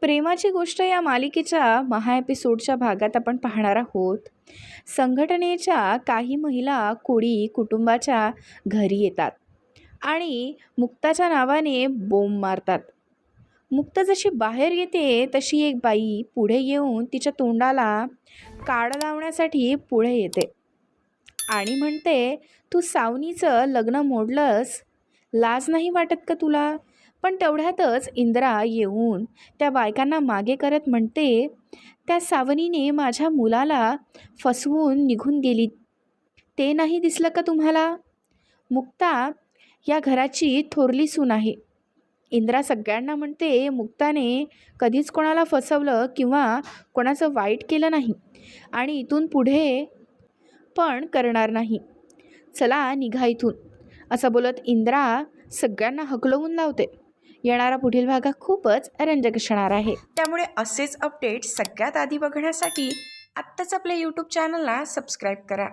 प्रेमाची गोष्ट या मालिकेच्या महा एपिसोडच्या भागात आपण पाहणार आहोत. संघटनेच्या काही महिला कोळी कुटुंबाच्या घरी येतात आणि मुक्ताच्या नावाने बोंब मारतात. मुक्ता जशी बाहेर येते तशी एक बाई पुढे येऊन तिच्या तोंडाला काड लावण्यासाठी पुढे येते आणि म्हणते तू सावनीचं लग्न मोडलंस? लाज नाही वाटत का तुला? पण तेवढ्यातच इंद्रा येऊन त्या बायकांना मागे करत म्हणते त्या सावनीने माझ्या मुलाला फसवून निघून गेली. ते नाही दिसलं का तुम्हाला? मुक्ता या घराची थोरली सून आहे. इंद्रा सगळ्यांना म्हणते मुक्ताने कधीच कोणाला फसवलं किंवा कोणाचं वाईट केलं नाही आणि इथून पुढे पण करणार नाही. चला निघा इथून. असं बोलत इंद्रा सगळ्यांना हकलवून लावते. येणारा पुढील भाग खूपच रंजक असणार आहे. त्यामुळे असेच अपडेट सगळ्यात आधी बघण्यासाठी आत्ताच आपल्या यूट्यूब चॅनलला सबस्क्राईब करा.